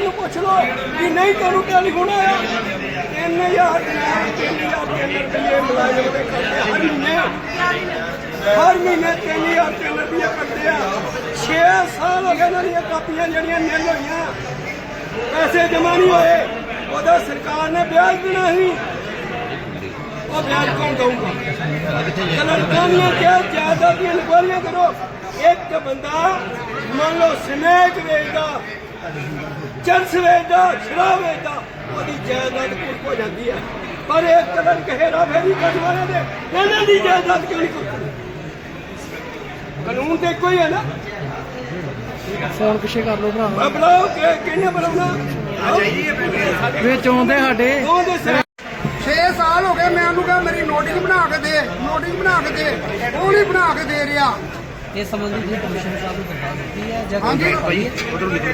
ਨੂੰ ਪੁੱਛ ਲਓ ਕਿ ਨਹੀਂ ਤੁਹਾਨੂੰ ਟੈਲੀਫੋਨ ਆਇਆ 3000 3000 ਰੁਪਏ ਮੁਲਾਜ਼ਮ ਦੇ ਕਰਦੇ ਹਰ ਮਹੀਨੇ ਹਰ ਮਹੀਨੇ 3000 ਰੁਪਏ ਕਰਦੇ ਆ। 6 ਸਾਲ ਹੋ ਗਏ ਇਹਨਾਂ ਦੀਆਂ ਕਾਪੀਆਂ ਜਿਹੜੀਆਂ ਨਿਲ ਹੋਈਆਂ। ਪੈਸੇ ਜਮਾ ਨਹੀਂ ਹੋਏ। ਉਹਦਾ ਸਰਕਾਰ ਨੇ ਵਿਆਜ ਦੇਣਾ ਸੀ। ਉਹ ਵਿਆਜ ਕੌਣ ਦਊਗਾ? ਲੜਕਾਂ ਦੀਆਂ ਕਿਹਾ, ਜਾਇਦਾਦ ਦੀਆਂ ਇਨਕੁਆਰੀਆਂ ਕਰੋ। ਇੱਕ ਬੰਦਾ ਮੰਨ ਲਓ ਸਮੇਕ ਵੇਚਦਾ। ਚਰਸ ਵੇਚਦਾ ਸ਼ਰਾਬ ਵੇਚਦਾ ਉਹਦੀ ਜਾਇਦਾਦ ਕੁੱਟ ਹੋ ਜਾਂਦੀ ਹੈ ਪਰ ਇੱਕ ਕਦਰ ਕਹੇਰਾ ਫੇਰੀ ਕਟਵਾਰੇ ਦੇ ਇਹਨਾਂ ਦੀ ਜਾਇਦਾਦ ਕਿਉਂ ਨਹੀਂ ਕੁੱਟਦੀ ਕਾਨੂੰਨ ਤੇ ਕੋਈ ਹੈ ਨਾ? ਫੋਨ ਪਿੱਛੇ ਕਰ ਲਓ ਭਰਾ। ਮੈਂ ਬੁਲਾਓ ਕਿ ਕਿਹਨੇ ਬੁਲਾਉਣਾ? ਵਿੱਚ ਆਉਂਦੇ ਸਾਡੇ। ਉਹ ਦੇ ਸਿਰ 6 ਸਾਲ ਹੋ ਗਏ ਮੈਂ ਉਹਨੂੰ ਕਿਹਾ ਮੇਰੀ ਨੋਟਿਸ ਬਣਾ ਕੇ ਦੇ ਨੋਟਿਸ ਬਣਾ ਕੇ ਦੇ। ਉਹ ਨਹੀਂ ਬਣਾ ਕੇ ਦੇ ਰਿਹਾ। ਇਸ ਸੰਬੰਧੀ ਤੁਸੀਂ ਕਮਿਸ਼ਨਰ ਸਾਹਿਬ ਨੂੰ ਦਰਖਾਸਤ ਦਿੱਤੀ ਹੈ ਜਾਂ ਹਾਂਜੀ।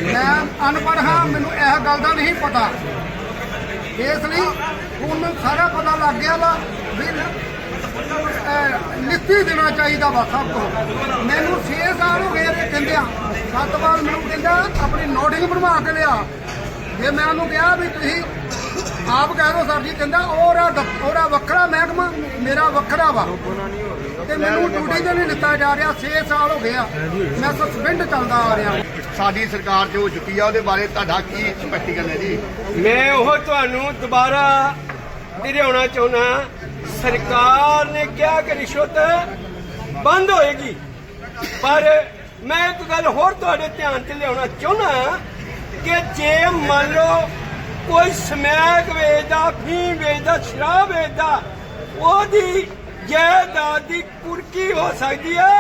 ਮੈਂ ਅਨਪੜ੍ਹ ਹਾਂ ਮੈਨੂੰ ਇਹ ਗੱਲ ਦਾ ਨਹੀਂ ਪਤਾ। ਇਸ ਲਈ ਹੁਣ ਮੈਨੂੰ ਸਾਰਾ ਪਤਾ ਲੱਗ ਗਿਆ ਵਾ ਵੀ ਅਹ, ਲਿਖਤੀ ਦੇਣਾ ਚਾਹੀਦਾ ਵਾ ਸਭ ਤੋਂ। ਮੈਨੂੰ 6 ਸਾਲ ਹੋ ਗਏ ਇਹ ਕਹਿੰਦਿਆਂ। ਸੱਤ ਵਾਰ ਮੈਨੂੰ ਕਹਿੰਦਾ ਆਪਣੀ ਨੋਟਿੰਗ ਬਣਵਾ ਕੇ ਲਿਆ। ਜੇ ਮੈਂ ਉਹਨੂੰ ਕਿਹਾ ਵੀ ਤੁਸੀਂ ਆਪ ਕਹਿ ਦੋ ਸਰ ਜੀ ਕਹਿੰਦਾ ਉਹਦਾ ਦਫ਼- ਉਹਦਾ ਵੱਖਰਾ ਮਹਿਕਮਾ ਮੇਰਾ ਵੱਖਰਾ ਵਾ। ਤੇ ਮੈਨੂੰ ਡਿਊਟੀ ਤੇ ਨਹੀਂ ਲਿੱਤਾ ਜਾ ਰਿਹਾ 6 ਸਾਲ ਹੋ ਗਏ ਆ। ਮੈਂ ਸਸਪੈਂਡ ਚੱਲਦਾ ਆ ਰਿਹਾ। ਸਾਡੀ ਸਰਕਾਰ ਜੋ ਚੁੱਕੀ ਆ ਉਹਦੇ ਬਾਰੇ ਤੁਹਾਡਾ ਕੀ ਸਪਸ਼ਟੀਕਰਨ ਹੈ ਜੀ? ਮੈਂ ਉਹ ਤੁਹਾਨੂੰ ਦੁਬਾਰਾ ਦਿਰਿਆਉਣਾ ਚਾਹੁੰਦਾ ਸਰਕਾਰ ਨੇ ਕਿਹਾ ਕਿ ਰਿਸ਼ਵਤ ਬੰਦ ਹੋਏਗੀ। ਪਰ ਮੈਂ ਇੱਕ ਗੱਲ ਹੋਰ ਤੁਹਾਡੇ ਧਿਆਨ 'ਚ ਲਿਆਉਣਾ ਚਾਹੁੰਦਾ ਕਿ ਜੇ ਮੰਨ ਲਓ ਕੋਈ ਸਮੈਕ ਵੇਚਦਾ ਫੀਮ ਵੇਚਦਾ, ਸ਼ਰਾਬ ਵੇਚਦਾ, ਉਹਦੀ ਜਾਇਦਾਦ ਦੀ ਕੁਰਕੀ ਹੋ ਸਕਦੀ ਆ।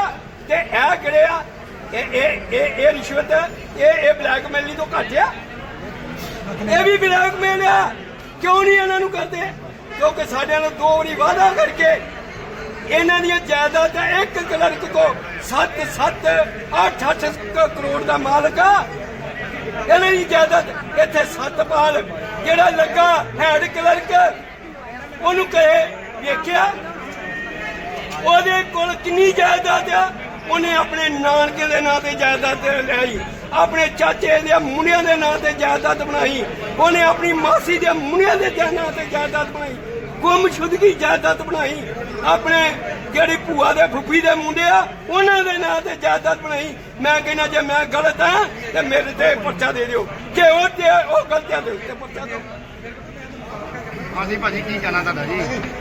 ਤੇ ਇਹ ਕਿਹੜੇ ਇਹ ਇਹ ਇਹ ਰਿਸ਼ਵਤ, ਇਹ ਇਹ ਬਲੈਕਮੇਲੀ ਤੋਂ ਘੱਟ ਆ। ਇਹ ਵੀ ਬਲੈਕਮੇਲ ਆ। ਕਿਉਂ ਨਹੀਂ ਇਹਨਾਂ ਨੂੰ ਕਰਦੇ? ਕਿਉਂਕਿ ਸਾਡੇ ਨਾਲ ਦੋ ਵਾਰੀ ਵਾਅਦਾ ਕਰਕੇ ਇਹਨਾਂ ਦੀਆਂ ਜਾਇਦਾਦਾਂ ਇੱਕ ਕਲਰਕ ਕੋ 7 7 8 8 ਕਰੋੜ ਦਾ ਮਾਲਕ ਆ। ਇਹਨਾਂ ਦੀ ਜਾਇਦਾਦ ਇੱਥੇ ਸਤਪਾਲ ਜਿਹੜਾ ਲੱਗਾ ਹੈਡ ਕਲਰਕ ਉਹਨੂੰ ਕਹੇ, ਵੇਖਿਆ? ਉਹਦੇ ਕੋਲ ਕਿੰਨੀ ਜਾਇਦਾਦ ਆ? ਉਹਨੇ ਆਪਣੇ ਨਾਨਕੇ ਦੇ ਨਾਂ ਤੇ ਜਾਇਦਾਦ ਲਈ ਆਪਣੇ ਚਾਚੇ ਦੇ ਮੁੰਡਿਆਂ ਦੇ ਨਾਂ ਤੇ ਜਾਇਦਾਦ ਬਣਾਈ। ਉਹਨੇ ਆਪਣੀ ਮਾਸੀ ਦੇ ਮੁੰਡਿਆਂ ਦੇ ਨਾਂ ਤੇ ਜਾਇਦਾਦ ਬਣਾਈ। ਗੁੰਮਸ਼ੁਦਗੀ ਜਾਇਦਾਦ ਬਣਾਈ। ਆਪਣੇ ਜਿਹੜੀ ਭੂਆ ਦੇ ਫੁੱਫੀ ਦੇ ਮੁੰਡੇ ਆ ਉਹਨਾਂ ਦੇ ਨਾਂ ਤੇ ਜਾਇਦਾਦ ਬਣਾਈ। ਮੈਂ ਕਹਿੰਦਾ ਜੇ ਮੈਂ ਗਲਤ ਆ ਤੇ ਮੇਰੇ ਤੇ ਪਰਚਾ ਦੇ ਦਿਓ। ਜੇ ਉਹ ਤੇ ਉਹ ਗਲਤੀਆਂ ਦੇ ਉੱਤੇ ਪਰਚਾ ਦਿਓ। ਹਾਂਜੀ ਭਾਜੀ ਕੀ ਕਹਿਣਾ ਤੁਹਾਡਾ ਜੀ?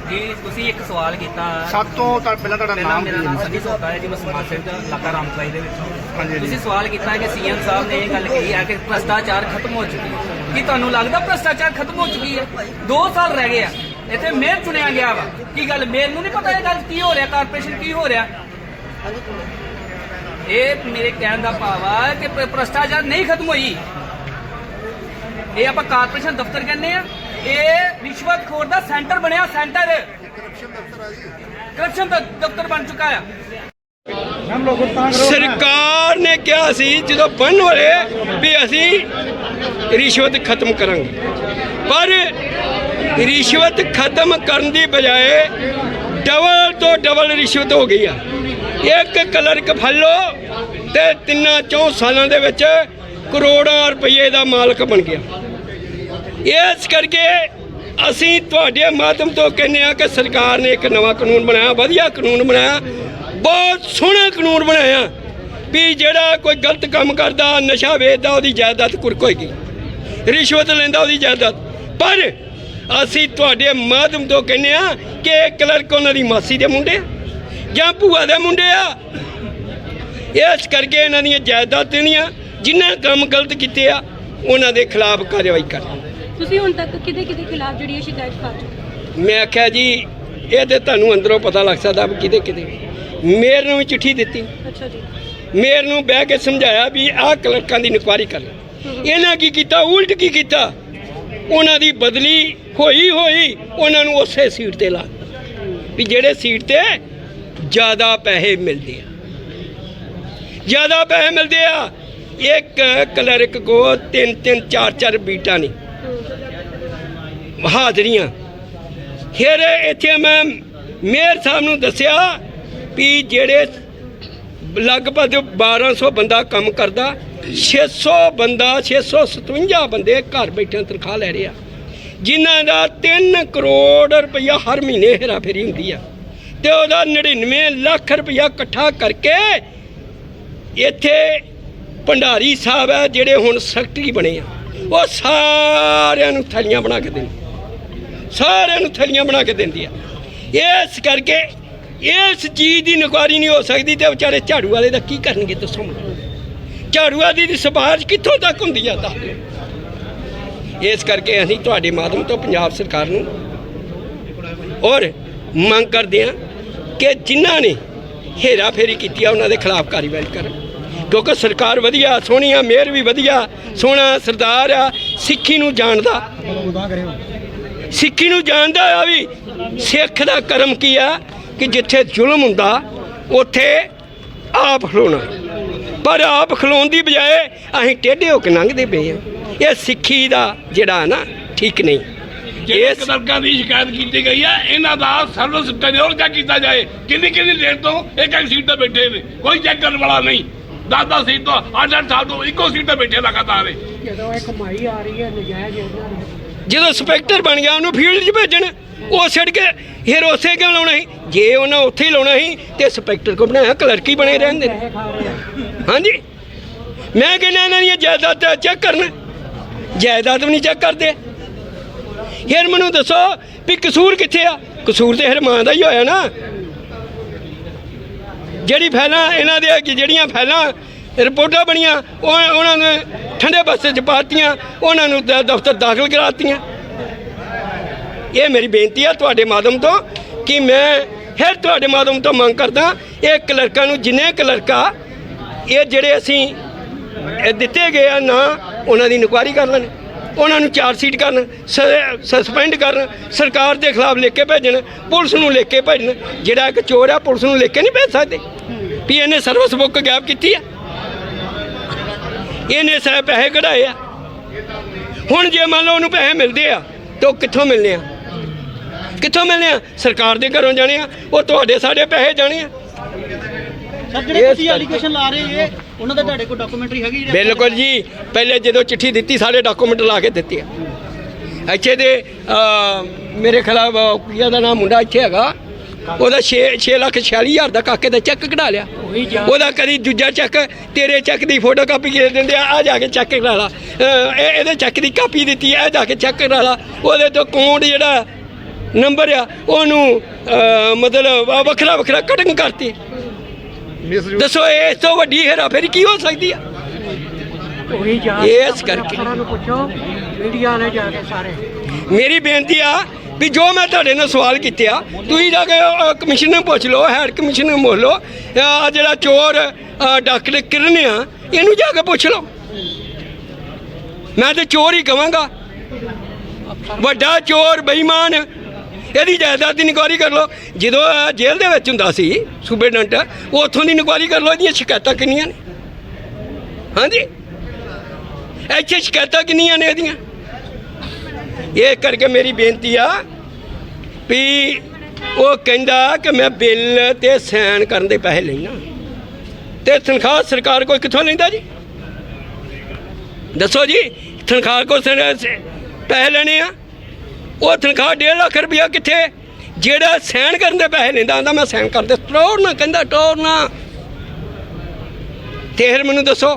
ਜੀ ਤੁਸੀਂ ਇੱਕ ਸਵਾਲ ਕੀਤਾ। ਸਭ ਤੋਂ ਤਾਂ ਪਹਿਲਾਂ ਤੁਹਾਡਾ ਪਹਿਲਾਂ ਨਾਮ ਮੇਰਾ ਕੀ ਨਾਮ ਹੈ ਸੰਨੀ ਸੋਤਾ ਹੈ ਜੀ ਮੈਂ ਸਮਾਜ ਸੇਵਕ ਇਲਾਕਾ ਰਾਮਪੁਰਾਈ ਦੇ ਵਿੱਚ। ਹਾਂਜੀ, ਹਾਂਜੀ। ਤੁਸੀਂ ਸਵਾਲ ਕੀਤਾ ਹੈ ਕਿ ਸੀਐਮ ਸਾਹਿਬ ਨੇ ਇਹ ਗੱਲ ਕਹੀ ਹੈ ਕਿ ਭ੍ਰਸ਼ਟਾਚਾਰ ਖਤਮ ਹੋ ਚੁੱਕੀ ਹੈ। ਕੀ ਤੁਹਾਨੂੰ ਲੱਗਦਾ ਭ੍ਰਸ਼ਟਾਚਾਰ ਖਤਮ ਹੋ ਚੁੱਕੀ ਹੈ? 2 ਸਾਲ ਰਹਿ ਗਏ ਆ। ਇੱਥੇ ਮੇਅਰ ਚੁਣਿਆ ਗਿਆ ਵਾ। ਕੀ ਗੱਲ ਮੇਅਰ ਨੂੰ ਨਹੀਂ ਪਤਾ ਇਹ ਗੱਲ ਕੀ ਹੋ ਰਿਹਾ ਕਾਰਪੋਰੇਸ਼ਨ ਕੀ ਹੋ ਰਿਹਾ? ਇਹ ਮੇਰੇ ਕਹਿਣ ਦਾ ਭਾਵ ਆ ਕਿ ਭ੍ਰਸ਼ਟਾਚਾਰ ਨਹੀਂ ਖਤਮ ਹੋਈ। ਇਹ ਆਪਾਂ ਕਾਰਪੋਰੇਸ਼ਨ ਦਫ਼ਤਰ ਕਹਿੰਦੇ ਆ। ਇਹ ਰਿਸ਼ਵਤਖੋਰ ਦਾ ਸੈਂਟਰ ਬਣਿਆ, ਸੈਂਟਰ। ਕਰਪਸ਼ਨ ਦਾ ਦਫ਼ਤਰ ਬਣ ਚੁੱਕਾ ਸਰਕਾਰ ਨੇ ਕਿਹਾ ਸੀ ਜਦੋਂ ਬਣਨ ਵਾਲੇ ਵੀ ਅਸੀਂ ਰਿਸ਼ਵਤ ਖਤਮ ਕਰਾਂਗੇ। ਰਿਸ਼ਵਤ ਖਤਮ ਕਰਨ ਦੀ ਬਜਾਏ ਡਬਲ ਤੋਂ ਡਬਲ ਰਿਸ਼ਵਤ ਹੋ ਗਈ ਆ। ਇੱਕ ਕਲਰਕ ਫੜ ਲਓ ਤੇ ਤਿੰਨਾਂ ਚੌਂ ਸਾਲਾਂ ਦੇ ਵਿੱਚ ਕਰੋੜਾਂ ਰੁਪਏ ਦਾ ਮਾਲਕ ਬਣ ਗਿਆ। ਇਸ ਕਰਕੇ ਅਸੀਂ ਤੁਹਾਡੇ ਮਾਧਿਅਮ ਤੋਂ ਕਹਿੰਦੇ ਆ ਕਿ ਸਰਕਾਰ ਨੇ ਇੱਕ ਨਵਾਂ ਕਾਨੂੰਨ ਬਣਾਇਆ, ਵਧੀਆ ਕਾਨੂੰਨ ਬਣਾਇਆ, ਬਹੁਤ ਸੋਹਣਾ ਕਾਨੂੰਨ ਬਣਾਇਆ ਵੀ ਜਿਹੜਾ ਕੋਈ ਗਲਤ ਕੰਮ ਕਰਦਾ, ਨਸ਼ਾ ਵੇਚਦਾ, ਉਹਦੀ ਜਾਇਦਾਦ ਕੁਰਕ ਹੋਏਗੀ। ਰਿਸ਼ਵਤ ਲੈਂਦਾ, ਉਹਦੀ ਜਾਇਦਾਦ। ਪਰ ਅਸੀਂ ਤੁਹਾਡੇ ਮਾਧਿਅਮ ਤੋਂ ਕਹਿੰਦੇ ਆ ਕਿ ਇਹ ਕਲਰਕ ਉਹਨਾਂ ਦੀ ਮਾਸੀ ਦੇ ਮੁੰਡੇ ਜਾਂ ਭੂਆ ਦੇ ਮੁੰਡੇ ਆ। ਇਸ ਕਰਕੇ ਇਹਨਾਂ ਦੀਆਂ ਜਾਇਦਾਦ ਦੇਣੀਆਂ ਜਿਨ੍ਹਾਂ ਕੰਮ ਗਲਤ ਕੀਤੇ ਆ ਉਹਨਾਂ ਦੇ ਖਿਲਾਫ ਕਾਰਵਾਈ ਕਰਨੀ। ਤੁਸੀਂ ਹੁਣ ਤੱਕ ਕਿਹਦੇ ਕਿਹਦੇ ਖਿਲਾਫ ਜਿਹੜੀ ਸ਼ਿਕਾਇਤ ਕਰ ਚੁੱਕੇ ਮੈਂ ਆਖਿਆ ਜੀ ਇਹ ਤੇ ਤੁਹਾਨੂੰ ਅੰਦਰੋਂ ਪਤਾ ਲੱਗ ਸਕਦਾ ਵੀ ਕਿਹਦੇ ਕਿਹਦੇ। ਮੇਰ ਨੂੰ ਵੀ ਚਿੱਠੀ ਦਿੱਤੀ। ਅੱਛਾ ਜੀ। ਮੇਰ ਨੂੰ ਬਹਿ ਕੇ ਸਮਝਾਇਆ ਵੀ ਆਹ ਕਲਰਕਾਂ ਦੀ ਇਨਕੁਆਰੀ ਕਰ ਇਹਨਾਂ ਕੀ ਕੀਤਾ ਉਲਟ ਕੀ ਕੀਤਾ? ਉਹਨਾਂ ਦੀ ਬਦਲੀ ਹੋਈ ਹੋਈ, ਉਹਨਾਂ ਨੂੰ ਉਸੇ ਸੀਟ ਤੇ ਲਾ ਵੀ ਜਿਹੜੇ ਸੀਟ ਤੇ ਜ਼ਿਆਦਾ ਪੈਸੇ ਮਿਲਦੇ ਆ। ਜ਼ਿਆਦਾ ਪੈਸੇ ਮਿਲਦੇ ਆ, ਇੱਕ ਕਲਰਕ ਕੋ ਤਿੰਨ ਤਿੰਨ, ਚਾਰ ਚਾਰ ਬੀਟਾਂ ਨੇ। ਹਾਜ਼ਰੀਆਂ। ਫਿਰ ਇੱਥੇ ਮੈਂ ਮੇਅਰ ਸਾਹਿਬ ਨੂੰ ਦੱਸਿਆ ਵੀ ਜਿਹੜੇ ਲਗਭਗ 1200 ਬੰਦਾ ਕੰਮ ਕਰਦਾ 600 ਬੰਦਾ 657 ਬੰਦੇ ਘਰ ਬੈਠੇ ਤਨਖਾਹ ਲੈ ਰਿਹਾ। ਜਿਨ੍ਹਾਂ ਦਾ 3 ਕਰੋੜ ਰੁਪਇਆ ਹਰ ਮਹੀਨੇ ਹੇਰਾ ਫੇਰੀ ਹੁੰਦੀ ਆ ਤੇ ਉਹਦਾ 99 ਲੱਖ ਰੁਪਇਆ ਇਕੱਠਾ ਕਰਕੇ ਇੱਥੇ ਭੰਡਾਰੀ ਸਾਹਿਬ ਹੈ ਜਿਹੜੇ ਹੁਣ ਸੈਕਟਰੀ ਬਣੇ ਆ, ਉਹ ਸਾਰਿਆਂ ਨੂੰ ਥਲੀਆਂ ਬਣਾ ਕੇ ਦਿੰਦੇ ਸਾਰਿਆਂ ਨੂੰ ਥਲੀਆਂ ਬਣਾ ਕੇ ਦਿੰਦੀ ਆ। ਇਸ ਕਰਕੇ ਇਸ ਚੀਜ਼ ਦੀ ਇਨਕੁਆਰੀ ਨਹੀਂ ਹੋ ਸਕਦੀ ਤੇ ਵਿਚਾਰੇ ਝਾੜੂ ਵਾਲੇ ਦਾ ਕੀ ਕਰਨਗੇ ਦੱਸੋ ਝਾੜੂ ਵਾਲੀ ਦੀ ਸਿਫਾਰਿਸ਼ ਕਿੱਥੋਂ ਤੱਕ ਹੁੰਦੀ ਆ ਤਾਂ ਇਸ ਕਰਕੇ ਅਸੀਂ ਤੁਹਾਡੇ ਮਾਧਿਅਮ ਤੋਂ ਪੰਜਾਬ ਸਰਕਾਰ ਨੂੰ ਔਰ ਮੰਗ ਕਰਦੇ ਹਾਂ ਕਿ ਜਿਨ੍ਹਾਂ ਨੇ ਹੇਰਾ ਫੇਰੀ ਕੀਤੀ ਆ, ਉਹਨਾਂ ਦੇ ਖਿਲਾਫ ਕਾਰਵਾਈ ਕਰਨ। ਕਿਉਂਕਿ ਸਰਕਾਰ ਵਧੀਆ, ਸੋਹਣੀ ਆ, ਮੇਅਰ ਵੀ ਵਧੀਆ, ਸੋਹਣਾ ਸਰਦਾਰ ਆ, ਸਿੱਖੀ ਨੂੰ ਜਾਣਦਾ। ਸਿੱਖੀ ਨੂੰ ਜਾਣਦਾ ਆ ਵੀ ਸਿੱਖ ਦਾ ਕਰਮ ਕੀ ਆ ਕਿ ਜਿੱਥੇ ਜ਼ੁਲਮ ਹੁੰਦਾ, ਉੱਥੇ ਆਪ ਖਲੋਣਾ। ਪਰ ਆਪ ਖਲੋਣ ਦੀ ਬਜਾਏ ਅਸੀਂ ਟੇਢੇ ਹੋ ਕੇ ਲੰਘਦੇ ਪਏ ਆ ਇਹ ਸਿੱਖੀ ਦਾ ਜਿਹੜਾ ਨਾ ਠੀਕ ਨਹੀਂ। ਜਿਹੜੇ ਇਸ ਕਲਰਕਾਂ ਦੀ ਸ਼ਿਕਾਇਤ ਕੀਤੀ ਗਈ ਹੈ ਇਹਨਾਂ ਦਾ ਸਰਵਿਸ ਟੈਨਿਓਰ ਕਿਆ ਕੀਤਾ ਜਾਏ? ਕਿੰਨੀ ਕਿੰਨੀ ਦੇਰ ਤੋਂ ਇੱਕ ਇੱਕ ਸੀਟ ਤੇ ਬੈਠੇ ਨੇ? ਕੋਈ ਚੈੱਕ ਕਰਨ ਵਾਲਾ ਨਹੀਂ। ਦਸ ਦਸ ਸੀਟ ਤੋਂ ਅੱਠ ਅੱਠ ਸਾਲ ਤੋਂ ਇੱਕੋ ਸੀਟ ਤੇ ਬੈਠੇ ਲਗਾਤਾਰ। ਇਹ ਜਦੋਂ ਇੰਸਪੈਕਟਰ ਬਣ ਗਿਆ ਉਹਨੂੰ ਫੀਲਡ 'ਚ ਭੇਜਣ ਉਹ ਛੱਡ ਕੇ ਫਿਰ ਉਸੇ ਕਿਉਂ ਲਾਉਣਾ ਸੀ? ਜੇ ਉਹਨਾਂ ਉੱਥੇ ਹੀ ਲਾਉਣਾ ਸੀ ਤੇ ਇੰਸਪੈਕਟਰ ਕੋ ਬਣਾਇਆ ਕਲਰਕ ਹੀ ਬਣੇ ਰਹਿੰਦੇ ਨੇ। ਹਾਂਜੀ। ਮੈਂ ਕਹਿੰਦਾ ਇਹਨਾਂ ਦੀਆਂ ਜਾਇਦਾਦਾਂ ਚੈੱਕ ਕਰਨ। ਜਾਇਦਾਦ ਵੀ ਨਹੀਂ ਚੈੱਕ ਕਰਦੇ। ਫਿਰ ਮੈਨੂੰ ਦੱਸੋ ਵੀ ਕਸੂਰ ਕਿੱਥੇ ਆ? ਕਸੂਰ ਤੇ ਹਰਮਾਨ ਦਾ ਹੀ ਹੋਇਆ ਨਾ। ਜਿਹੜੀ ਫੈਲਾਂ ਇਹਨਾਂ ਦੇ ਜਿਹੜੀਆਂ ਫੈਲਾਂ ਰਿਪੋਰਟਾਂ ਬਣੀਆਂ, ਉਹ ਉਹਨਾਂ ਨੇ ਠੰਡੇ ਬਸਤੇ ਚ ਪਾਤੀਆਂ, ਉਹਨਾਂ ਨੂੰ ਦਫ਼ਤਰ ਦਾਖਲ ਕਰਾਤੀਆਂ। ਇਹ ਮੇਰੀ ਬੇਨਤੀ ਆ ਤੁਹਾਡੇ ਮਾਧਮ ਤੋਂ ਕਿ ਮੈਂ ਫਿਰ ਤੁਹਾਡੇ ਮਾਧਮ ਤੋਂ ਮੰਗ ਕਰਦਾ, ਇਹ ਕਲਰਕਾਂ ਨੂੰ, ਜਿੰਨੇ ਕਲਰਕਾ, ਇਹ ਜਿਹੜੇ ਅਸੀਂ ਦਿੱਤੇ ਗਏ ਆ ਨਾ ਉਹਨਾਂ ਦੀ ਇਨਕੁਆਇਰੀ ਕਰ ਲੈਣ ਉਹਨਾਂ ਨੂੰ ਚਾਰ ਸੀਟ ਕਰਨ ਸਸਪੈਂਡ ਕਰਨ ਸਰਕਾਰ ਦੇ ਖਿਲਾਫ ਲਿਖ ਕੇ ਭੇਜਣ ਪੁਲਿਸ ਨੂੰ ਲਿਖ ਕੇ ਭੇਜਣ ਜਿਹੜਾ ਇੱਕ ਚੋਰ ਆ ਪੁਲਿਸ ਨੂੰ ਲਿਖ ਕੇ ਨਹੀਂ ਭੇਜ ਸਕਦੇ। ਵੀ ਇਹਨੇ ਸਰਵਿਸ ਬੁੱਕ ਗੈਪ ਕੀਤੀ ਆ। ਇਹਨੇ ਸਾਰੇ ਪੈਸੇ ਕਢਾਏ ਆ। ਹੁਣ ਜੇ ਮੰਨ ਲਓ ਉਹਨੂੰ ਪੈਸੇ ਮਿਲਦੇ ਆ ਤਾਂ ਉਹ ਕਿੱਥੋਂ ਮਿਲਨੇ ਆ? ਕਿੱਥੋਂ ਮਿਲਨੇ ਆ? ਸਰਕਾਰ ਦੇ ਘਰੋਂ ਜਾਣੇ ਆ ਉਹ ਤੁਹਾਡੇ ਸਾਡੇ ਪੈਸੇ ਜਾਣੇ ਆ। ਸਰ ਜਿਹੜੇ ਤੁਸੀਂ ਐਲੀਗੇਸ਼ਨ ਲਾ ਰਹੇ ਇਹ ਉਹਨਾਂ ਦਾ ਤੁਹਾਡੇ ਕੋਲ ਡਾਕੂਮੈਂਟਰੀ ਹੈਗੀ ਜਿਹੜੀ ਬਿਲਕੁਲ ਜੀ। ਪਹਿਲੇ ਜਦੋਂ ਚਿੱਠੀ ਦਿੱਤੀ ਸਾਰੇ ਡਾਕੂਮੈਂਟ ਲਾ ਕੇ ਦਿੱਤੇ ਆ। ਇੱਥੇ ਦੇ ਮੇਰੇ ਖਿਲਾਫ ਕੀ ਉਹਦਾ ਨਾਮ ਮੁੰਡਾ ਇੱਥੇ ਹੈਗਾ। ਉਹਦਾ 6 6 ਲੱਖ 46 ਹਜ਼ਾਰ ਦਾ ਕਾਕੇ ਦਾ ਚੈੱਕ ਕਢਾ ਲਿਆ। ਉਹਦਾ ਕਦੀ ਦੂਜਾ ਚੈੱਕ ਤੇਰੇ ਚੈੱਕ ਦੀ ਫੋਟੋ ਕਾਪੀ ਦੇ ਦਿੰਦੇ ਆ ਆ ਜਾ ਕੇ ਚੈੱਕ ਕਢਾ ਲਾ। ਇਹ ਇਹਦੇ ਚੈੱਕ ਦੀ ਕਾਪੀ ਦਿੱਤੀ ਆ ਜਾ ਕੇ ਚੈੱਕ ਕਢਾ ਲਾ। ਉਹਦੇ ਤੋਂ ਅਕਾਊਂਟ ਜਿਹੜਾ ਨੰਬਰ ਆ ਉਹਨੂੰ ਮਤਲਬ ਵੱਖਰਾ ਵੱਖਰਾ ਕਟਿੰਗ ਕਰਤੀ। ਦੱਸੋ ਇਸ ਤੋਂ ਵੱਡੀ ਹੇਰਾਫੇਰੀ ਕੀ ਹੋ ਸਕਦੀ ਆ? ਇਸ ਕਰਕੇ। ਨੂੰ ਪੁੱਛੋ ਮੀਡੀਆ ਵਾਲੇ ਜਾ ਕੇ ਸਾਰੇ। ਮੇਰੀ ਬੇਨਤੀ ਆ ਵੀ ਜੋ ਮੈਂ ਤੁਹਾਡੇ ਨਾਲ ਸਵਾਲ ਕੀਤੇ ਆ ਤੁਸੀਂ ਜਾ ਕੇ ਅਹ, ਕਮਿਸ਼ਨਰ ਨੂੰ ਪੁੱਛ ਲਓ ਹੈਡ ਕਮਿਸ਼ਨਰ ਨੂੰ ਪੁੱਛ ਲਓ ਆ ਜਿਹੜਾ ਚੋਰ ਡਾਕਟਰ ਕਿਰਨ ਆ ਇਹਨੂੰ ਜਾ ਕੇ ਪੁੱਛ ਲਓ। ਮੈਂ ਤੇ ਚੋਰ ਹੀ ਕਵਾਂਗਾ। ਵੱਡਾ ਚੋਰ ਬੇਈਮਾਨ ਇਹਦੀ ਜਾਇਦਾਦ ਦੀ ਇਨਕੁਆਰੀ ਕਰ ਲਓ। ਜਦੋਂ ਇਹ ਜੇਲ੍ਹ ਦੇ ਵਿੱਚ ਹੁੰਦਾ ਸੀ ਸੂਬੇਡੈਂਟ ਉਹ ਉੱਥੋਂ ਦੀ ਇਨਕੁਆਰੀ ਕਰ ਲਓ, ਇਹਦੀਆਂ ਸ਼ਿਕਾਇਤਾਂ ਕਿੰਨੀਆਂ ਨੇ? ਹਾਂਜੀ? ਇੱਥੇ ਸ਼ਿਕਾਇਤਾਂ ਕਿੰਨੀਆਂ ਨੇ ਇਹਦੀਆਂ? ਇਹ ਕਰਕੇ ਮੇਰੀ ਬੇਨਤੀ ਆ ਵੀ ਉਹ ਕਹਿੰਦਾ ਕਿ ਮੈਂ ਬਿੱਲ ਤੇ ਸਾਈਨ ਕਰਨ ਦੇ ਪੈਸੇ ਲੈਣਾ ਤੇ ਤਨਖਾਹ ਸਰਕਾਰ ਕੋਈ ਕਿੱਥੋਂ ਲੈਂਦਾ ਜੀ? ਦੱਸੋ ਜੀ, ਤਨਖਾਹ ਕੋ ਪੈਸੇ ਲੈਣੇ ਆ? ਉਹ ਤਨਖਾਹ 1.5 ਲੱਖ ਰੁਪਇਆ ਕਿੱਥੇ? ਜਿਹੜਾ ਸਹਿਣ ਕਰਨ ਦੇ ਪੈਸੇ ਲੈਂਦਾ ਆਂਦਾ ਮੈਂ ਸਹਿਣ ਕਰ ਦੇ ਟੋਰ ਨਾ, ਕਹਿੰਦਾ ਟੋਰ ਨਾ। ਤੇ ਫਿਰ ਮੈਨੂੰ ਦੱਸੋ,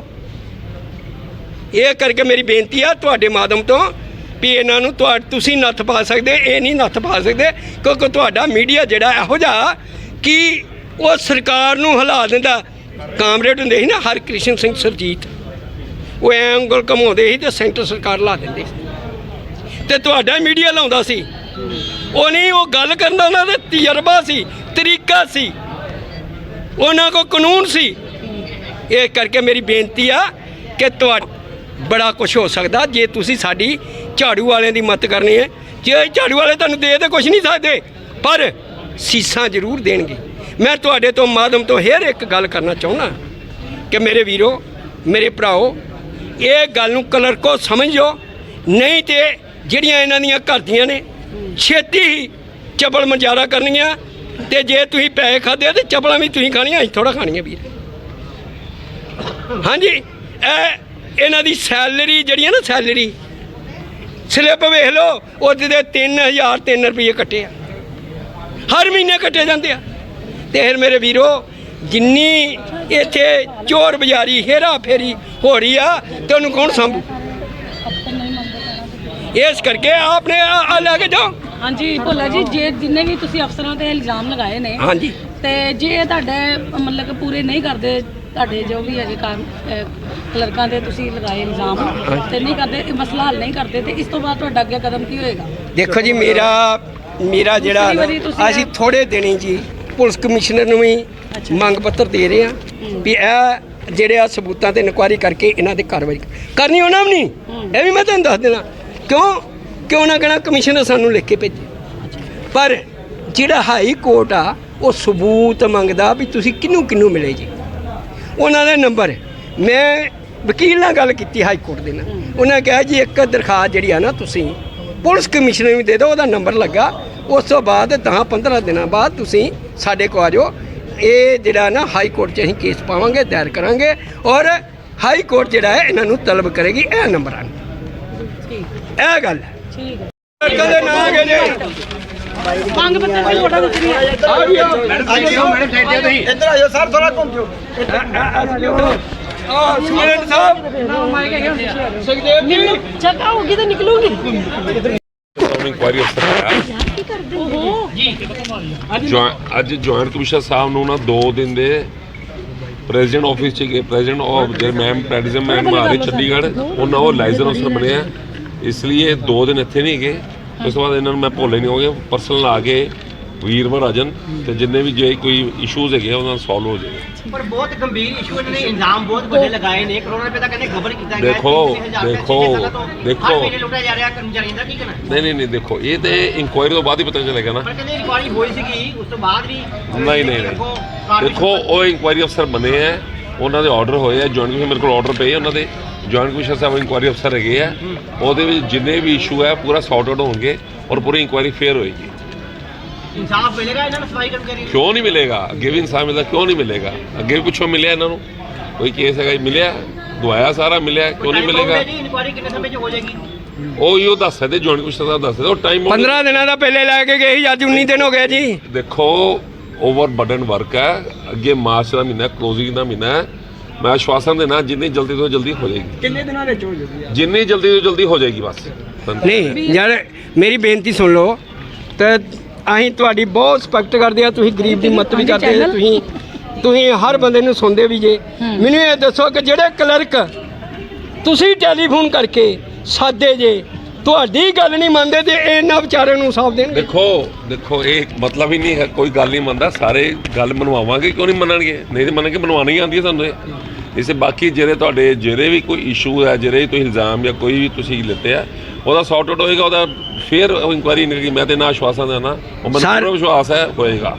ਇਹ ਕਰਕੇ ਮੇਰੀ ਬੇਨਤੀ ਆ ਤੁਹਾਡੇ ਮਾਧਮ ਤੋਂ ਵੀ ਇਹਨਾਂ ਨੂੰ ਤੁਹਾ, ਤੁਸੀਂ ਨੱਥ ਪਾ ਸਕਦੇ, ਇਹ ਨਹੀਂ ਨੱਥ ਪਾ ਸਕਦੇ, ਕਿਉਂਕਿ ਤੁਹਾਡਾ ਮੀਡੀਆ ਜਿਹੜਾ ਇਹੋ ਜਿਹਾ ਕਿ ਉਹ ਸਰਕਾਰ ਨੂੰ ਹਿਲਾ ਦਿੰਦਾ। ਕਾਮਰੇਡ ਹੁੰਦੇ ਸੀ ਨਾ, ਹਰਕ੍ਰਿਸ਼ਨ ਸਿੰਘ ਸਰਜੀਤ। ਉਹ ਐਂ ਉਂਗਲ ਘਮਾਉਂਦੇ ਸੀ ਤੇ ਸੈਂਟਰ ਸਰਕਾਰ ਲਾ ਦਿੰਦੇ ਸੀ। ਤੇ ਤੁਹਾਡਾ ਮੀਡੀਆ ਲਾਉਂਦਾ ਸੀ। ਉਹ ਨਹੀਂ, ਉਹ ਗੱਲ ਕਰਨ ਦਾ ਉਹਨਾਂ ਦਾ ਤਜਰਬਾ ਸੀ, ਤਰੀਕਾ ਸੀ। ਉਹਨਾਂ ਕੋ ਕਾਨੂੰਨ ਸੀ। ਇਹ ਕਰਕੇ ਮੇਰੀ ਬੇਨਤੀ ਆ ਕਿ ਤੁਹਾ ਬੜਾ ਕੁਝ ਹੋ ਸਕਦਾ ਜੇ ਤੁਸੀਂ ਸਾਡੀ ਝਾੜੂ ਵਾਲਿਆਂ ਦੀ ਮਦਦ ਕਰਨੀ ਹੈ। ਜੇ ਝਾੜੂ ਵਾਲੇ ਤੁਹਾਨੂੰ ਦੇ ਤੇ ਕੁਝ ਨਹੀਂ ਸਕਦੇ, ਪਰ ਸੀਸਾਂ ਜ਼ਰੂਰ ਦੇਣਗੇ। ਮੈਂ ਤੁਹਾਡੇ ਤੋਂ ਮਾਧਮ ਤੋਂ ਹੇਰ ਇੱਕ ਗੱਲ ਕਰਨਾ ਚਾਹੁੰਦਾ ਕਿ ਮੇਰੇ ਵੀਰੋ, ਮੇਰੇ ਭਰਾਓ, ਇਹ ਗੱਲ ਨੂੰ ਕਲਰਕੋ ਸਮਝੋ ਨਹੀਂ ਤੇ ਜਿਹੜੀਆਂ ਇਹਨਾਂ ਦੀਆਂ ਘਰਦੀਆਂ ਨੇ, ਛੇਤੀ ਹੀ ਚਪਲ ਮਜਾਰਾ ਕਰਨੀਆਂ ਤੇ ਜੇ ਤੁਸੀਂ ਪੈਸੇ ਖਾਦੇ ਤੇ ਚਪਲਾਂ ਵੀ ਤੁਸੀਂ ਖਾਣੀਆਂ, ਅਸੀਂ ਥੋੜਾ ਖਾਣੀਆਂ ਵੀਰ। ਹਾਂਜੀ, ਇਹ ਇਹਨਾਂ ਦੀ ਸੈਲਰੀ ਜਿਹੜੀ ਹੈ ਨਾ ਸੈਲਰੀ, ਸਲਿੱਪ ਵੇਖ ਲਓ, ਉਹਦੇ ਦੇ 3000 3 ਰੁਪਏ ਕੱਟੇ ਆ। ਹਰ ਮਹੀਨੇ ਕੱਟੇ ਜਾਂਦੇ ਆ। ਤੇ ਫਿਰ ਮੇਰੇ ਵੀਰੋ, ਜਿੰਨੀ ਇੱਥੇ ਚੋਰ ਬਜ਼ਾਰੀ ਹੇਰਾ ਫੇਰੀ ਹੋ ਰਹੀ ਆ, ਤੇ ਉਹਨੂੰ ਕੌਣ ਸੰਭੂ? ਇਸ ਕਰਕੇ ਆਪਣੇ ਆ ਲੈ ਕੇ ਜਾਓ। ਹਾਂਜੀ ਭੋਲਾ ਜੀ ਜੇ ਜਿੰਨੇ ਵੀ ਤੁਸੀਂ ਅਫਸਰਾਂ ਤੇ ਇਲਜ਼ਾਮ ਲਗਾਏ ਨੇ ਹਾਂਜੀ। ਤੇ ਜੇ ਤੁਹਾਡੇ ਮਤਲਬ ਕਿ ਪੂਰੇ ਨਹੀਂ ਕਰਦੇ ਤੁਹਾਡੇ ਜੋ ਵੀ ਹੈਗੇ ਅਹ, ਕਲਰਕਾਂ ਦੇ ਤੁਸੀਂ ਲਗਾਏ ਇਲਜ਼ਾਮ ਤੇ ਨਹੀਂ ਕਰਦੇ ਇਹ ਮਸਲਾ ਹੱਲ ਨਹੀਂ ਕਰਦੇ ਤੇ ਇਸ ਤੋਂ ਬਾਅਦ ਤੁਹਾਡਾ ਅੱਗੇ ਕਦਮ ਕੀ ਹੋਏਗਾ? ਦੇਖੋ ਜੀ ਮੇਰਾ ਮੇਰਾ ਜਿਹੜਾ ਅਸੀਂ ਥੋੜੇ ਦਿਨੀ ਜੀ ਪੁਲਿਸ ਕਮਿਸ਼ਨਰ ਨੂੰ ਵੀ ਮੰਗ ਪੱਤਰ ਦੇ ਰਹੇ ਆ ਵੀ ਇਹ ਜਿਹੜੇ ਆ ਸਬੂਤਾਂ ਤੇ ਇਨਕੁਆਇਰੀ ਕਰਕੇ ਇਹਨਾਂ ਤੇ ਕਾਰਵਾਈ ਕਰਨੀ ਉਹਨਾਂ ਵੀ ਨਹੀਂ। ਇਹ ਵੀ ਮੈਂ ਤੁਹਾਨੂੰ ਦੱਸ ਦੇਣਾ ਕਿਉਂ? ਕਿਉਂ ਨਾ ਕਹਿਣਾ ਕਮਿਸ਼ਨਰ ਸਾਨੂੰ ਲਿਖ ਕੇ ਭੇਜੇ। ਪਰ ਜਿਹੜਾ ਹਾਈ ਕੋਰਟ ਆ, ਉਹ ਸਬੂਤ ਮੰਗਦਾ ਵੀ ਤੁਸੀਂ ਕਿਹਨੂੰ ਕਿਹਨੂੰ ਮਿਲੇ ਜੀ। ਉਹਨਾਂ ਦੇ ਨੰਬਰ। ਮੈਂ ਵਕੀਲ ਨਾਲ ਗੱਲ ਕੀਤੀ ਹਾਈ ਕੋਰਟ ਦੇ ਨਾਲ। ਉਹਨਾਂ ਕਿਹਾ ਜੀ, ਇੱਕ ਦਰਖਾਸਤ ਜਿਹੜੀ ਆ ਨਾ ਤੁਸੀਂ ਪੁਲਿਸ ਕਮਿਸ਼ਨਰ ਨੂੰ ਦੇ ਦਿਓ, ਉਹਦਾ ਨੰਬਰ ਲੱਗਾ। ਉਸ ਤੋਂ ਬਾਅਦ 10 15 ਦਿਨਾਂ ਬਾਅਦ ਤੁਸੀਂ ਸਾਡੇ ਕੋਲ ਆ ਜਾਓ। ਇਹ ਜਿਹੜਾ ਨਾ ਹਾਈ ਕੋਰਟ 'ਚ ਅਸੀਂ ਕੇਸ ਪਾਵਾਂਗੇ, ਦਾਇਰ ਕਰਾਂਗੇ ਔਰ ਹਾਈ ਕੋਰਟ ਜਿਹੜਾ ਹੈ, ਇਹਨਾਂ ਨੂੰ ਤਲਬ ਕਰੇਗੀ, ਇਹ ਨੰਬਰਾਂ ਨੂੰ ਇਹ ਗੱਲ। ਹੈ ਠੀਕ ਹੈ ਕਦੇ ਨਾ ਆ ਗਏ ਜੇ। ਮੰਗ ਪੱਤਰ ਦੀ ਫੋਟੋ ਦਿੱਤੀ ਹੈ ਆ ਵੀ ਆਓ ਆ ਸੁਮੇਨ ਸਾਹਿਬ। ਸੁਖਦੇਵ ਜੀ। ਚੱਕਾ ਹੋਗੀ ਤਾਂ ਨਿਕਲੂਗੀ। ਇਨਕੁਆਇਰੀ ਅਫਸਰ ਆਇਆ ਅੱਜ ਜੁਆਇੰਟ ਕਮਿਸ਼ਨਰ ਸਾਹਿਬ ਨੂੰ ਨਾ 2 ਦਿਨ ਦੇ ਪ੍ਰੈਜ਼ੀਡੈਂਟ ਆਫਿਸ ਚ ਗਏ। ਪ੍ਰੈਜ਼ੀਡੈਂਟ ਆਫ ਜੇ ਮੈਮ ਪ੍ਰੈਜ਼ੀਡੈਂਟ ਮੈਮ ਆ ਰਹੀ ਚੰਡੀਗੜ੍ਹ ਉਹਨਾਂ ਉਹ ਲਾਇਸੈਂਸ ਅਫਸਰ ਬਣਿਆ ਇਸ ਲਈ ਇਹ 2 ਦਿਨ ਇੱਥੇ ਨਹੀਂ ਗਏ। ਉਸ ਤੋਂ ਬਾਅਦ ਇਹਨਾਂ ਨੂੰ ਮੈਂ ਭੁੱਲੇ ਨਹੀਂ ਹੋਗੇ ਪਰਸਨਲ ਆ ਕੇ ਵੀਰਵਾਰ ਆ ਜਾਣ ਤੇ ਜਿੰਨੇ ਵੀ ਜੇ ਕੋਈ ਇਸ਼ੂਜ਼ ਹੈਗੇ ਆ, ਉਹਨਾਂ ਨੂੰ ਸੋਲਵ ਹੋ ਜਾਏ ਪਰ ਬਹੁਤ ਗੰਭੀਰ ਇਸ਼ੂ ਇਹਨਾਂ ਨੇ ਇਲਜ਼ਾਮ ਬਹੁਤ ਵੱਡੇ ਲਗਾਏ ਨੇ। ਕਰੋਨਾ ਰੁਪਏ ਦਾ ਕਹਿੰਦੇ ਗਬਨ ਕੀਤਾ ਗਿਆ। ਦੇਖੋ, ਦੇਖੋ, ਦੇਖੋ। ਹਰ ਮਹੀਨੇ ਲੁੱਟਿਆ ਜਾ ਰਿਹਾ। ਕਰਮਚਾਰੀਆਂ ਦਾ ਕੀ ਕਹਿਣਾ? ਨਹੀਂ ਨਹੀਂ ਨਹੀਂ ਦੇਖੋ ਇਹ ਤੇ ਇਨਕੁਆਇਰੀ ਤੋਂ ਬਾਅਦ ਹੀ ਪਤਾ ਚੱਲੇਗਾ ਨਾ। ਪਰ ਕਹਿੰਦੇ ਇਨਕੁਆਰੀ ਹੋਈ ਸੀਗੀ ਉਸ ਤੋਂ ਬਾਅਦ ਵੀ ਨਹੀਂ ਨਹੀਂ ਨਹੀਂ। ਦੇਖੋ ਉਹ ਇਨਕੁਆਇਰੀ ਅਫਸਰ ਬਣੇ ਆ। ਉਹਨਾਂ ਦੇ ਆਰਡਰ ਹੋਏ ਆ। ਜੁਆਇੰਟ ਮੇਰੇ ਕੋਲ ਆਰਡਰ ਪਏ ਆ ਉਹਨਾਂ ਦੇ। ਜੁਆਇੰਟ ਕਮਿਸ਼ਨ ਸਾਹਿਬ ਇਨਕੁਆਇਰੀ ਅਫਸਰ ਹੈਗੇ ਆ ਉਹਦੇ ਵਿੱਚ ਜਿੰਨੇ ਵੀ ਇਸ਼ੂ ਹੈ ਪੂਰਾ ਸੌਰਟ ਆਊਟ ਹੋਣਗੇ ਔਰ ਪੂਰੀ ਇਨਕੁਆਇਰੀ ਫੇਅਰ ਹੋਏਗੀ। ਇਨਸਾਫ ਮਿਲੇਗਾ ਇਹਨਾਂ ਨੂੰ ਸਫ਼ਾਈ ਕਰਮਚਾਰੀ? ਕਿਉਂ ਨਹੀਂ ਮਿਲੇਗਾ? ਅੱਗੇ ਵੀ ਮਿਲਦਾ ਕਿਉਂ ਨਹੀਂ ਮਿਲੇਗਾ? ਅੱਗੇ ਵੀ ਪੁੱਛੋ ਮਿਲਿਆ ਇਹਨਾਂ ਨੂੰ? ਕੋਈ ਕੇਸ ਹੈਗਾ ਮਿਲਿਆ? ਦਵਾਇਆ ਸਾਰਾ ਮਿਲਿਆ? ਕਿਉਂ ਨਹੀਂ ਮਿਲੇਗਾ? ਇਨਕੁਆਰੀ ਕਿੰਨੇ ਸਮੇਂ 'ਚ ਹੋ ਜਾਏਗੀ? ਉਹ ਹੀ ਉਹ ਦੱਸ ਸਕਦੇ ਜੁਆਇੰਟ ਕਮਿਸ਼ਨ ਸਾਹਿਬ ਦੱਸ ਸਕਦੇ ਉਹ ਟਾਈਮ 15 ਦਿਨਾਂ ਦਾ ਪਹਿਲੇ ਲੈ ਕੇ ਗਏ ਸੀ ਅੱਜ 19 ਦਿਨ ਹੋ ਗਏ ਜੀ। ਦੇਖੋ ਓਵਰ ਬਰਡਨ ਵਰਕ ਹੈ ਅੱਗੇ ਮਾਰਚ ਦਾ ਮਹੀਨਾ ਕਲੋਜ਼ਿੰਗ ਦਾ ਮਹੀਨਾ ਹੈ ਮੈਂ ਆਸ਼ਵਾਸਨ ਦੇਣਾ ਜਿੰਨੀ ਜਲਦੀ ਤੋਂ ਜਲਦੀ ਹੋ ਜਾਏਗੀ। ਕਿੰਨੇ ਦਿਨਾਂ ਵਿੱਚ ਹੋ ਜੂਗੀ ਜਿੰਨੀ ਜਲਦੀ ਤੋਂ ਜਲਦੀ ਹੋ ਜਾਏਗੀ ਬਸ। ਨਹੀਂ ਯਾਰ ਮੇਰੀ ਬੇਨਤੀ ਸੁਣ ਲਓ। ਤੇ ਅਸੀਂ ਤੁਹਾਡੀ ਬਹੁਤ ਰਿਸਪੈਕਟ ਕਰਦੇ ਆ ਤੁਸੀਂ ਗਰੀਬ ਦੀ ਮਦਦ ਵੀ ਕਰਦੇ ਆ ਤੁਸੀਂ ਤੁਸੀਂ ਹਰ ਬੰਦੇ ਨੂੰ ਸੁਣਦੇ ਵੀ ਜੇ। ਮੈਨੂੰ ਇਹ ਦੱਸੋ ਕਿ ਜਿਹੜੇ ਕਲਰਕ ਤੁਸੀਂ ਟੈਲੀਫੋਨ ਕਰਕੇ ਸਾਦੇ ਜੇ ਤੁਹਾਡੀ ਗੱਲ ਨਹੀਂ ਮੰਨਦੇ ਤੇ ਇਹਨਾਂ ਵਿਚਾਰਿਆਂ ਨੂੰ ਸਾਫ਼ ਦੇਣਗੇ। ਦੇਖੋ ਦੇਖੋ ਇਹ ਮਤਲਬ ਹੀ ਨਹੀਂ ਹੈ ਕੋਈ ਗੱਲ ਨਹੀਂ ਮੰਨਦਾ। ਸਾਰੇ ਗੱਲ ਮਨਵਾਵਾਂਗੇ ਕਿਉਂ ਨਹੀਂ ਮੰਨਣਗੇ? ਨਹੀਂ ਤੇ ਮੰਨਣਗੇ ਮਨਵਾਉਣੀ ਹੀ ਆਉਂਦੀ ਹੈ ਸਾਨੂੰ ਇਹ। ਇਸੇ ਬਾਕੀ ਜਿਹੜੇ ਤੁਹਾਡੇ ਜਿਹੜੇ ਵੀ ਕੋਈ ਇਸ਼ੂ ਹੈ ਜਿਹੜੇ ਤੁਸੀਂ ਇਲਜ਼ਾਮ ਜਾਂ ਕੋਈ ਵੀ ਤੁਸੀਂ ਲਿੱਤੇ ਆ ਉਹਦਾ ਸੌਰਟ ਆਊਟ ਹੋਏਗਾ ਉਹਦਾ ਫੇਰ ਇਨਕੁਆਇਰੀ ਨਹੀਂ ਮੈਂ ਤੇ ਨਾ ਆਸ਼ਵਾਸਨ ਦੇਣਾ ਉਹ ਮੈਨੂੰ ਵਿਸ਼ਵਾਸ ਹੈ ਹੋਏਗਾ।